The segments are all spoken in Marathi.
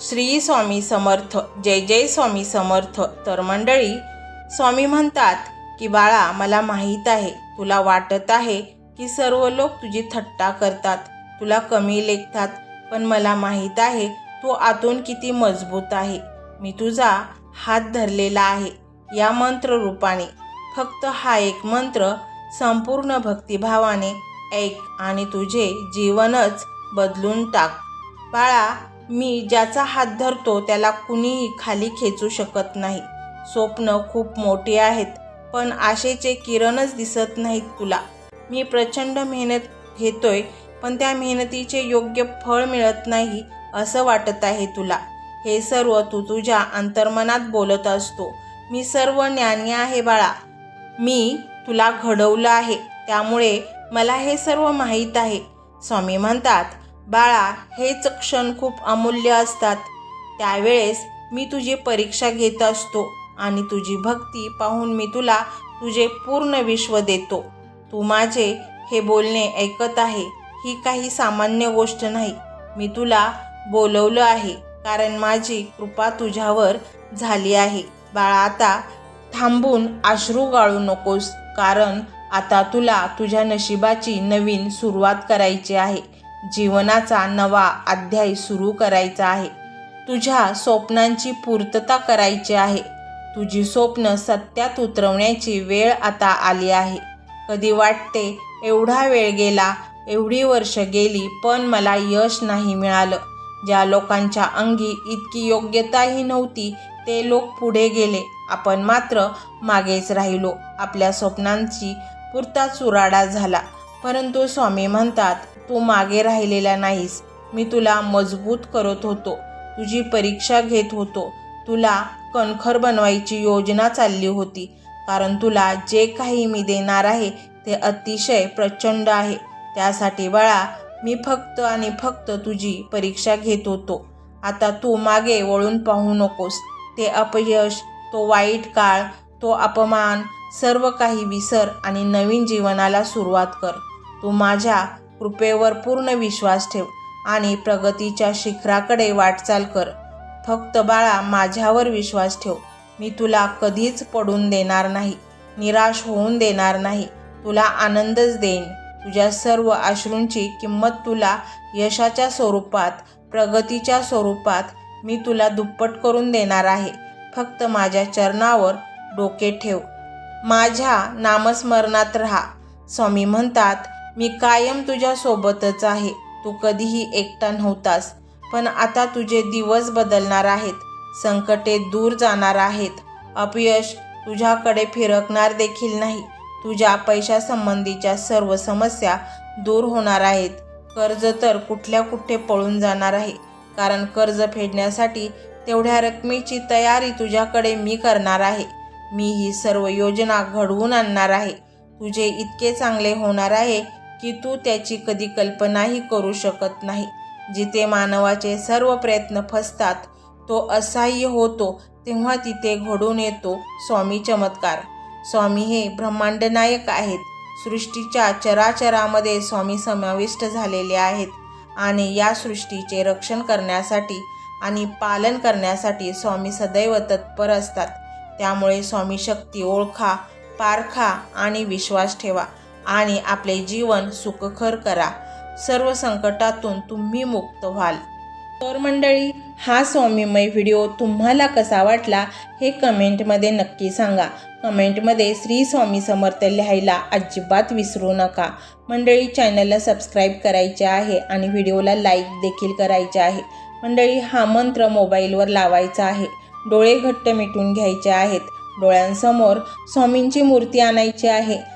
श्री स्वामी समर्थ जय जय स्वामी समर्थ. तर मंडळी स्वामी म्हणतात की बाळा मला माहीत आहे तुला वाटत आहे की सर्व लोक तुझी थट्टा करतात तुला कमी लेखतात पण मला माहीत आहे तू आतून किती मजबूत आहे. मी तुझा हात धरलेला आहे या मंत्र रूपाने फक्त हा एक मंत्र संपूर्ण भक्तिभावाने ऐक आणि तुझे जीवनच बदलून टाक. बाळा मी ज्याचा हात धरतो त्याला कुणीही खाली खेचू शकत नाही. स्वप्न खूप मोठी आहेत पण आशेचे किरणच दिसत नाहीत तुला. मी प्रचंड मेहनत घेतोय पण त्या मेहनतीचे योग्य फळ मिळत नाही असं वाटत आहे तुला. हे सर्व तू तुझ्या अंतर्मनात बोलत असतो. मी सर्व ज्ञानी आहे बाळा. मी तुला घडवलं आहे त्यामुळे मला हे सर्व माहीत आहे. स्वामी म्हणतात बाळा हेच क्षण खूप अमूल्य असतात. त्यावेळेस मी तुझी परीक्षा घेत असतो आणि तुझी भक्ती पाहून मी तुला तुझे पूर्ण विश्व देतो. तू माझे हे बोलणे ऐकत आहे ही काही सामान्य गोष्ट नाही. मी तुला बोलवलं आहे कारण माझी कृपा तुझ्यावर झाली आहे. बाळा आता थांबून अश्रू गाळू नकोस कारण आता तुला तुझ्या नशिबाची नवीन सुरुवात करायची आहे. जीवनाचा नवा अध्याय सुरू करायचा आहे. तुझ्या स्वप्नांची पूर्तता करायची आहे. तुझी स्वप्न सत्यात उतरवण्याची वेळ आता आली आहे. कधी वाटते एवढा वेळ गेला एवढी वर्ष गेली पण मला यश नाही मिळालं. ज्या लोकांच्या अंगी इतकी योग्यताही नव्हती ते लोक पुढे गेले. आपण मात्र मागेच राहिलो. आपल्या स्वप्नांची पुरता चुराडा झाला. परंतु स्वामी म्हणतात तू मागे राहिलेला नाहीस. मी तुला मजबूत करत होतो. तुझी परीक्षा घेत होतो. तुला कणखर बनवायची योजना चालली होती. कारण तुला जे काही मी देणार आहे ते अतिशय प्रचंड आहे. त्यासाठी बाळा मी फक्त आणि फक्त तुझी परीक्षा घेत होतो. आता तू मागे वळून पाहू नकोस. ते अपयश तो वाईट काळ तो अपमान सर्व काही विसर आणि नवीन जीवनाला सुरुवात कर. तू माझ्या कृपेवर पूर्ण विश्वास ठेव आणि प्रगतीच्या शिखराकडे वाटचाल कर. फक्त बाळा माझ्यावर विश्वास ठेव. मी तुला कधीच पडून देणार नाही निराश होऊन देणार नाही. तुला आनंदच देईन. तुझ्या सर्व अश्रूंची किंमत तुला यशाच्या स्वरूपात प्रगतीच्या स्वरूपात मी तुला दुप्पट करून देणार आहे. फक्त माझ्या चरणावर डोके ठेव. माझ्या नामस्मरणात राहा. स्वामी म्हणतात मी कायम तुझ्यासोबतच आहे. तू कधीही एकटा नव्हतास पण आता तुझे दिवस बदलणार आहेत. संकटे दूर जाणार आहेत. अपयश तुझ्याकडे फिरकणार देखील नाही. तुझ्या पैशासंबंधीच्या सर्व समस्या दूर होणार आहेत. कर्ज तर कुठल्या कुठे पळून जाणार आहे. कारण कर्ज फेडण्यासाठी तेवढ्या रकमेची तयारी तुझ्याकडे मी करणार आहे. मी ही सर्व योजना घडवून आणणार आहे. तुझे इतके चांगले होणार आहे की तू त्याची कधी कल्पनाही करू शकत नाही. जिथे मानवाचे सर्व प्रयत्न फसतात तो असह्य होतो तेव्हा तिथे घडून येतो स्वामी चमत्कार. स्वामी हे ब्रह्मांड नायक आहेत. सृष्टीच्या चराचरामध्ये स्वामी समाविष्ट झालेले आहेत आणि या सृष्टीचे रक्षण करण्यासाठी आणि पालन करण्यासाठी स्वामी सदैव तत्पर असतात. त्यामुळे स्वामी शक्ती ओळखा पारखा आणि विश्वास ठेवा. आणि आपले जीवन सुखकर करा. सर्व संकटातून तुम्ही मुक्त व्हाल. तर मंडळी हा स्वामीमय व्हिडिओ तुम्हाला कसा वाटला हे कमेंटमध्ये नक्की सांगा. कमेंटमध्ये श्री स्वामी समर्थ लिहायला अजिबात विसरू नका. मंडळी चॅनलला सबस्क्राईब करायचे आहे आणि व्हिडिओला लाईक देखील करायचे आहे. मंडळी हा मंत्र मोबाईलवर लावायचा आहे. डोळे घट्ट मिटून घ्यायचे आहेत. डोळ्यांसमोर स्वामींची मूर्ती आणायची आहे.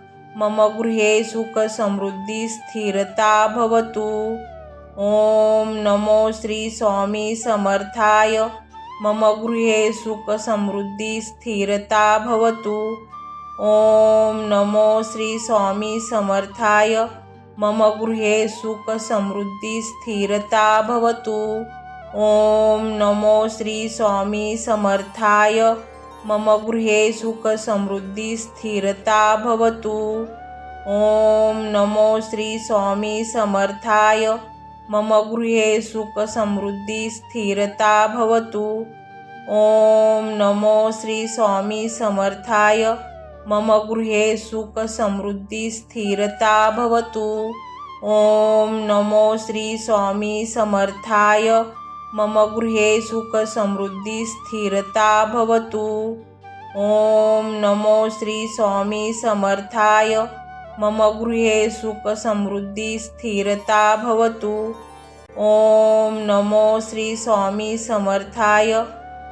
मम गृहे सुखसमृद्धी स्थिरता भवतु। ॐ नमो श्री स्वामी समर्थाय। मम गृहे सुखसमृद्धी स्थिरता भवतु। ॐ नमो श्री स्वामी समर्थाय। मम गृहे सुखसमृद्धी स्थिरता भवतु। ॐ नमो श्री स्वामी समर्थाय। मम गृहे सुखसमृद्धी स्थिरता भवतु। ॐ नमो श्री स्वामी समर्थाय। मम गृहे सुखसमृद्धी स्थिरता भवतु। ॐ नमो श्री स्वामी समर्थाय। मम गृहे सुखसमृद्धी स्थिरता भवतु। ॐ नमो श्री स्वामी समर्थाय। मम गृहे सुखसमृद्धी स्थिरता भवतु। ॐ नमो श्री स्वामी समर्थाय। मम गृहे सुखसमृद्धी स्थिरता भवतु। ॐ नमो श्री स्वामी समर्थाय।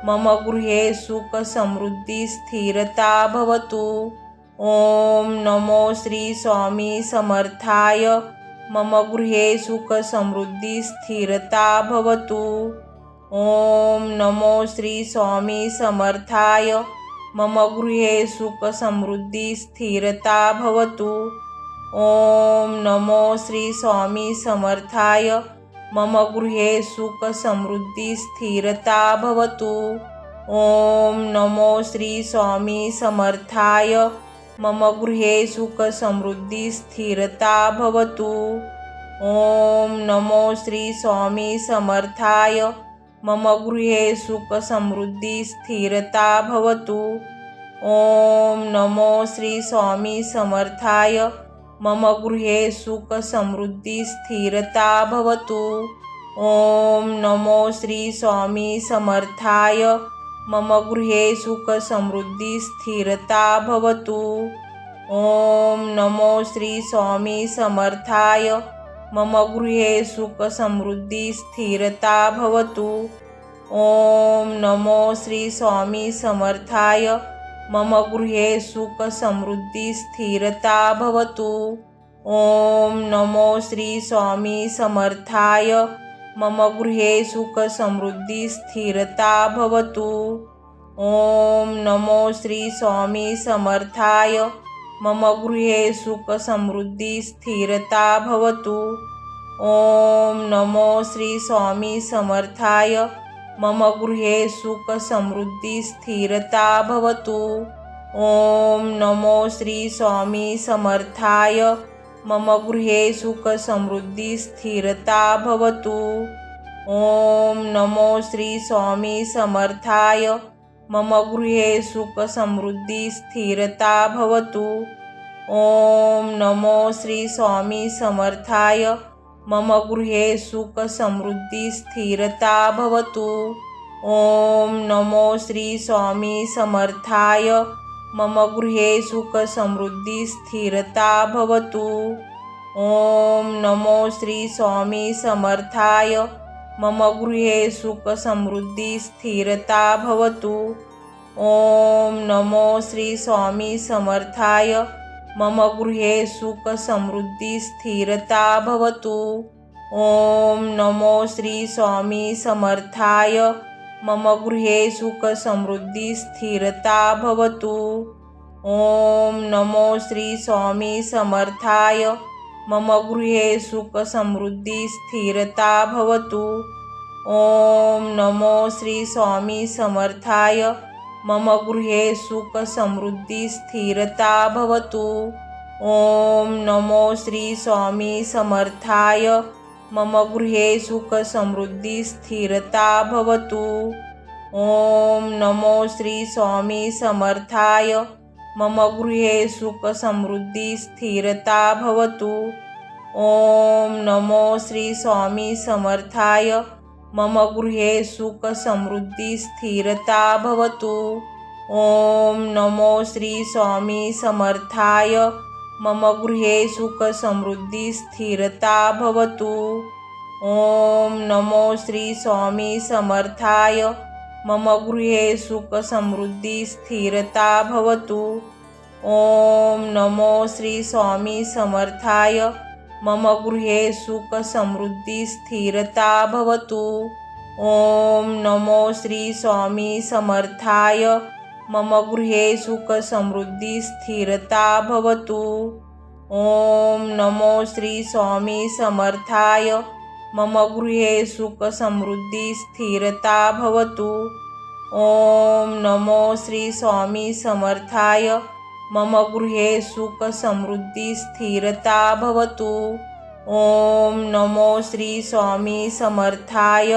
मम गृहे सुखसमृद्धी स्थिरता भवतु। ॐ नमो श्री स्वामी समर्थाय। मम गृहे सुखसमृद्धी स्थिरता भवतु। ॐ नमो श्री स्वामी समर्थाय। मम गृहे सुखसमृद्धी स्थिरता भवतु। ॐ नमो श्री स्वामी समर्थाय। मम गृहे सुखसमृद्धी स्थिरता भवतु। ॐ नमो श्री स्वामी समर्थाय। मम गृहे सुख समृद्धी स्थिरता भवतु। ओम नमो श्री स्वामी समर्थाय। मम गृहे सुख समृद्धी स्थिरता भवतु। ओम नमो श्री स्वामी समर्थाय। मम गृहे सुख समृद्धी स्थिरता भवतु। ओम नमो श्री स्वामी समर्थाय। मम गृहे सुखसमृद्धी स्थिरता भवतु। ओम नमो श्री स्वामी समर्थाय। मम गृहे सुखसमृद्धी स्थिरता भवतु। ओम नमो श्री स्वामी समर्थाय। मम गृहे सुखसमृद्धी स्थिरता भवतु। ओम नमो श्री स्वामी समर्थाय। मम गृहे सुखसमृद्धी स्थिरता भवतु। ॐ नमो श्री स्वामी समर्थाय। मम गृहे सुखसमृद्धी स्थिरता भवतु। ॐ नमो श्री स्वामी समर्थाय। मम गृहे सुखसमृद्धी स्थिरता भवतु। ॐ नमो श्री स्वामी समर्थाय। मम गृहे सुख समृद्धी स्थिरता भवतु। ओम नमो श्री स्वामी समर्थाय। मम गृहे सुख समृद्धी स्थिरता भवतु। ओम नमो श्री स्वामी समर्थाय। मम गृहे सुख समृद्धी स्थिरता भवतु। ओम नमो श्री स्वामी समर्थाय। मम गृहे सुखसमृद्धी स्थिरता भवतु। ॐ नमो श्री स्वामी समर्थाय। मम गृहे सुखसमृद्धी स्थिरता भवतु। ॐ नमो श्री स्वामी समर्थाय। मम गृहे सुखसमृद्धी स्थिरता भवतु। ॐ नमो श्री स्वामी समर्थाय। मम गृहे सुखसमृद्धी स्थिरता भवतु। ॐ नमो श्री स्वामी समर्थाय। मम गृहे सुखसमृद्धी स्थिरता भवतु। ॐ नमो श्री स्वामी समर्थाय। मम गृहे सुखसमृद्धी स्थिरता भवतु। ॐ नमो श्री स्वामी समर्थाय। मम गृहे सुखसमृद्धी स्थिरता भवतु। ओम नमो श्री स्वामी समर्थाय। मम गृहे सुखसमृद्धी स्थिरता भवतु। ओम नमो श्री स्वामी समर्थाय। मम गृहे सुखसमृद्धी स्थिरता भवतु। ॐ नमो श्री स्वामी समर्थाय। मम गृहे सुखसमृद्धी स्थिरता भवतु। ॐ नमो श्री स्वामी समर्थाय। मम गृहे सुखसमृद्धी स्थिरता भवतु। ॐ नमो श्री स्वामी समर्थाय। मम गृहे सुखसमृद्धी स्थिरता भवतु। ॐ नमो श्री स्वामी समर्थाय। मम गृहे सुख समृद्धी स्थिरता भवतु। ॐ नमो श्री स्वामी समर्थाय। मम गृहे सुख समृद्धी स्थिरता भवतु। ॐ नमो श्री स्वामी समर्थाय। मम गृहे सुख समृद्धी स्थिरता भवतु। ॐ नमो श्री स्वामी समर्थाय।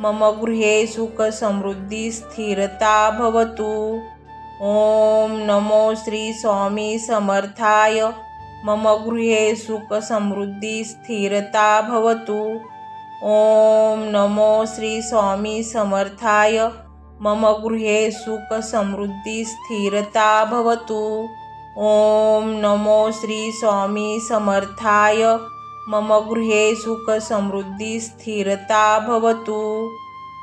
मम गृहे सुखसमृद्धी स्थिरता भवतु। ॐ नमो श्री स्वामी समर्थाय। मम गृहे सुखसमृद्धी स्थिरता भवतु। ॐ नमो श्री स्वामी समर्थाय। मम गृहे सुखसमृद्धी स्थिरता भवतु। ॐ नमो श्री स्वामी समर्थाय। मम गृहे सुखसमृद्धी स्थिरता भवतु।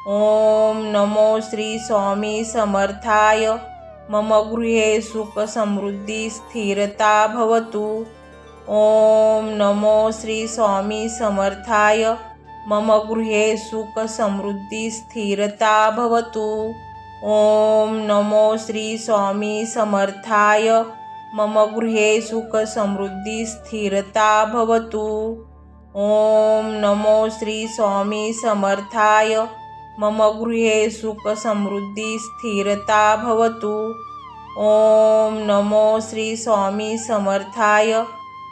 ॐ नमो श्री स्वामी समर्थाय। मम गृहे सुखसमृद्धी स्थिरता भवतु। ॐ नमो श्री स्वामी समर्थाय। मम गृहे सुखसमृद्धी स्थिरता भवतु। ॐ नमो श्री स्वामी समर्थाय। मम गृहे सुख समृद्धी स्थिरता भवतु। ॐ नमो श्री स्वामी समर्थाय। मम गृहे सुख समृद्धी स्थिरता भवतु। ॐ नमो श्री स्वामी समर्थाय।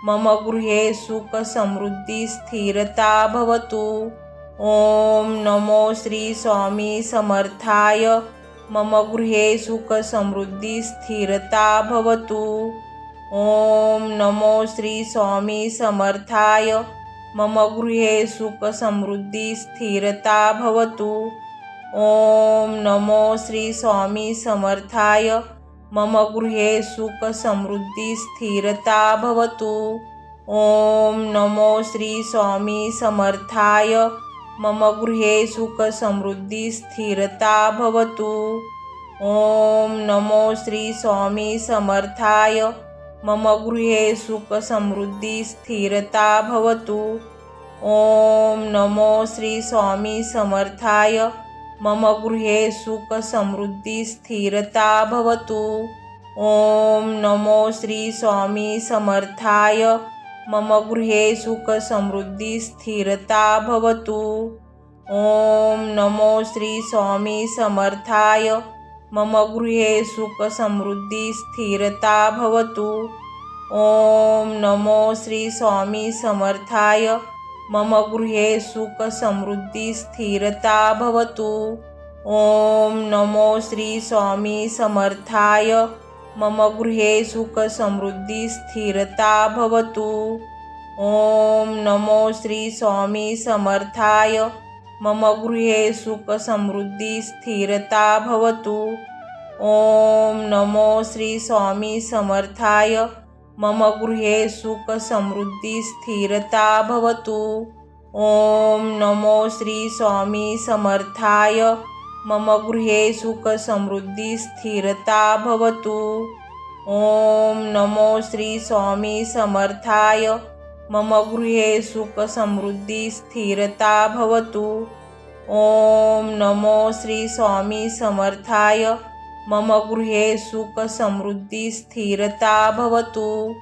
मम गृहे सुख समृद्धी स्थिरता भवतु। ॐ नमो श्री स्वामी समर्थाय। मम गृहे सुखसमृद्धी स्थिरता भवतु। ॐ नमो श्री स्वामी समर्थाय। मम गृहे सुखसमृद्धी स्थिरता भवतु। ॐ नमो श्री स्वामी समर्थाय। मम गृहे सुखसमृद्धी स्थिरता भवतु। ॐ नमो श्री स्वामी समर्थाय। मम गृहे सुख समृद्धी स्थिरता भवतु। ॐ नमो श्री स्वामी समर्थाय। मम गृहे सुख समृद्धी स्थिरता भवतु। ॐ नमो श्री स्वामी समर्थाय। मम गृहे सुख समृद्धी स्थिरता भवतु। ॐ नमो श्री स्वामी समर्थाय। मम गृहे सुखसमृद्धी स्थिरता भवतु। ॐ नमो श्री स्वामी समर्थाय। मम गृहे सुखसमृद्धी स्थिरता भवतु। ॐ नमो श्री स्वामी समर्थाय। मम गृहे सुखसमृद्धी स्थिरता भवतु। ॐ नमो श्री स्वामी समर्थाय। मम गृहे सुखसमृद्धी स्थिरता भवतु। ॐ नमो श्री स्वामी समर्थाय। मम गृहे सुखसमृद्धी स्थिरता भवतु। ॐ नमो श्री स्वामी समर्थाय। मम गृहे सुखसमृद्धी स्थिरता भवतु। ॐ नमो श्री स्वामी समर्थाय। मम गृहे सुख समृद्धी स्थिरता भवतु। ॐ नमो श्री स्वामी समर्थाय। मम गृहे सुख समृद्धी स्थिरता भवतु। ॐ नमो श्री स्वामी समर्थाय। मम गृहे सुख समृद्धी स्थिरता भवतु।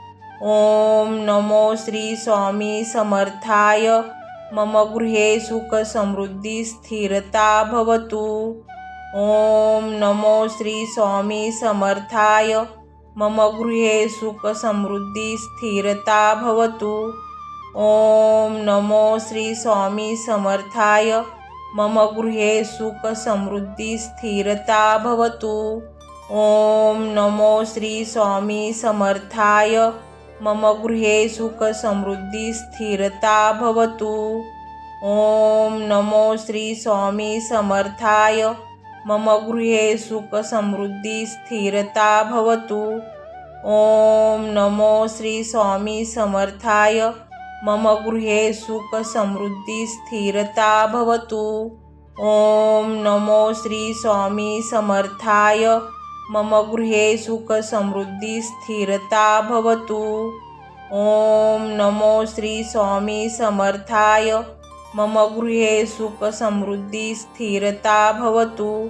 ॐ नमो श्री स्वामी समर्थाय। मम गृहे सुख समृद्धी स्थिरता भवतु। ॐ नमो श्री स्वामी समर्थाय। मम गृहे सुख समृद्धी स्थिरता भवतु। ॐ नमो श्री स्वामी समर्थाय। मम गृहे सुख समृद्धी स्थिरता भवतु। ॐ नमो श्री स्वामी समर्थाय। मम गृहे सुखसमृद्धी स्थिरता भवतु। ॐ नमो श्री स्वामी समर्थाय। मम गृहे सुखसमृद्धी स्थिरता भवतु। ॐ नमो श्री स्वामी समर्थाय। मम गृहे सुखसमृद्धी स्थिरता भवतु। ॐ नमो श्री स्वामी समर्थाय। मम गृहे सुख समृद्धी स्थिरता भवतु। ॐ नमो श्री स्वामी समर्थाय। मम गृहे सुख समृद्धी स्थिरता भवतु।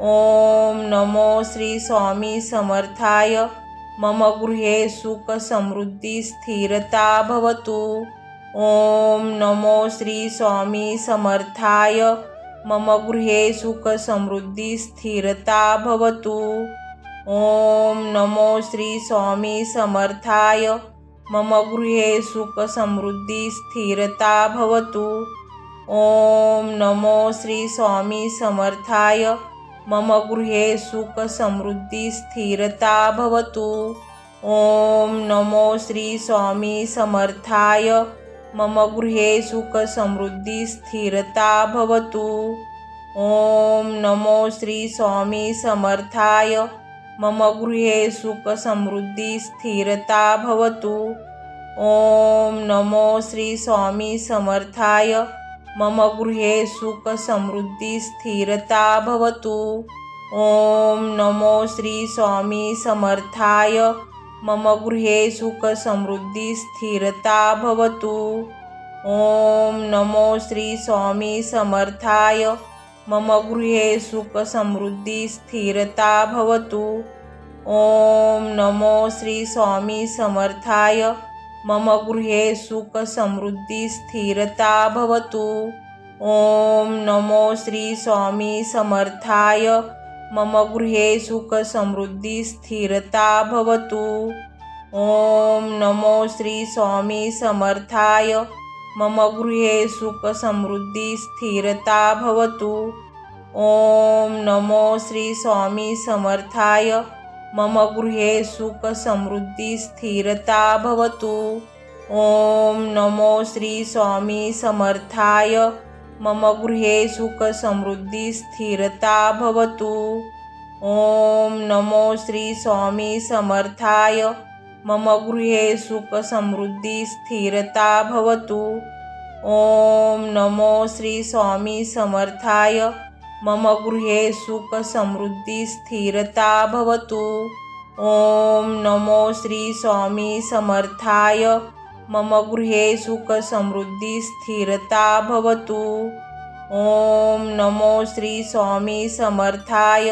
ॐ नमो श्री स्वामी समर्थाय। मम गृहे सुख समृद्धी स्थिरता भवतु। ॐ नमो श्री स्वामी समर्थाय। मम गृहे सुख समृद्धी स्थिरता भवतु। ॐ नमो श्री स्वामी समर्थाय। मम गृहे सुख समृद्धी स्थिरता भवतु। ॐ नमो श्री स्वामी समर्थाय। मम गृहे सुख समृद्धी स्थिरता भवतु। ॐ नमो श्री स्वामी समर्थाय। मम गृहे सुखसमृद्धी स्थिरता भवतु। ॐ नमो श्री स्वामी समर्थाय। मम गृहे सुखसमृद्धी स्थिरता भवतु। ॐ नमो श्री स्वामी समर्थाय। मम गृहे सुखसमृद्धी स्थिरता भवतु। ॐ नमो श्री स्वामी समर्थाय। मम गृहे सुखसमृद्धी स्थिरता भवतु। ॐ नमो श्री स्वामी समर्थाय। मम गृहे सुखसमृद्धी स्थिरता भवतु। ॐ नमो श्री स्वामी समर्थाय। मम गृहे सुखसमृद्धी स्थिरता भवतु। ॐ नमो श्री स्वामी समर्थाय। मम गृहे सुखसमृद्धी स्थिरता भवतु। ॐ नमो श्री स्वामी समर्थाय। मम गृहे सुखसमृद्धी स्थिरता भवतु। ॐ नमो श्री स्वामी समर्थाय। मम गृहे सुखसमृद्धी स्थिरता भवतु। ॐ नमो श्री स्वामी समर्थाय। मम गृहे सुखसमृद्धी स्थिरता भवतु। ॐ नमो श्री स्वामी समर्थाय। मम गृहे सुखसमृद्धी स्थिरता भवतु। ॐ नमो श्री स्वामी समर्थाय। मम गृहे सुखसमृद्धी स्थिरता भवतु। ॐ नमो श्री स्वामी समर्थाय। मम गृहे सुखसमृद्धी स्थिरता भवतु। ॐ नमो श्री स्वामी समर्थाय।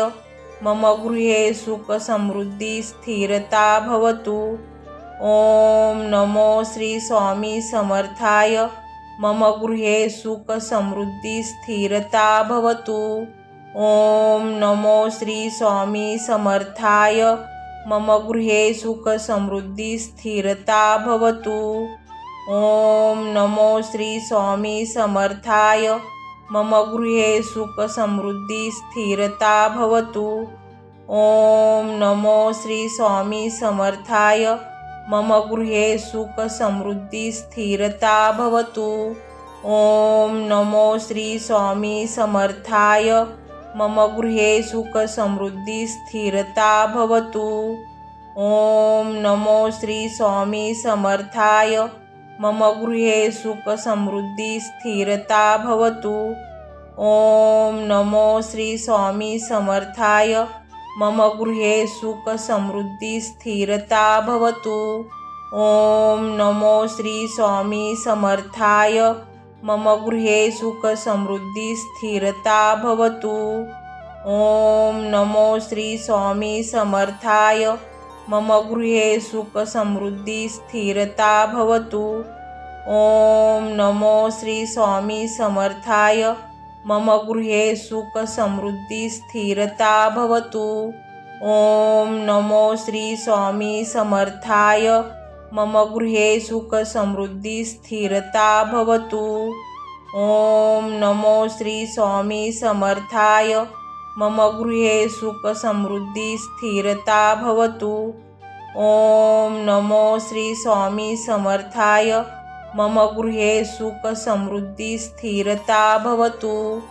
मम गृहे सुखसमृद्धी स्थिरता भवतु। ॐ नमो श्री स्वामी समर्थाय। मम गृहे सुखसमृद्धी स्थिरता भवतु। ॐ नमो श्री स्वामी समर्थाय। मम गृहे सुखसमृद्धी स्थिरता भवतु। ॐ नमो श्री स्वामी समर्थाय। मम गृहे सुखसमृद्धी स्थिरता भवतु। ॐ नमो श्री स्वामी समर्थाय। मम गृहे सुखसमृद्धी स्थिरता भवतु। ॐ नमो श्री स्वामी समर्थाय। मम गृहे सुखसमृद्धी स्थिरता भवतु। ॐ नमो श्री स्वामी समर्थाय। मम गृहे सुखसमृद्धी स्थिरता भवतु। ॐ नमो श्री स्वामी समर्थाय। मम गृहे सुखसमृद्धी स्थिरता भवतु। ॐ नमो श्री स्वामी समर्थाय। मम गृहे सुख समृद्धी स्थिरता भवतु। ॐ नमो श्री स्वामी समर्थाय। मम गृहे सुख समृद्धी स्थिरता भवतु। ॐ नमो श्री स्वामी समर्थाय। मम गृहे सुख समृद्धी स्थिरता भवतु। ॐ नमो श्री स्वामी समर्थाय। मम गृहे सुखसमृद्धी स्थिरता भवतु। ॐ नमो श्री स्वामी समर्थाय। मम गृहे सुखसमृद्धी स्थिरता भवतु। ॐ नमो श्री स्वामी समर्थाय। मम गृहे सुखसमृद्धी स्थिरता भवतु।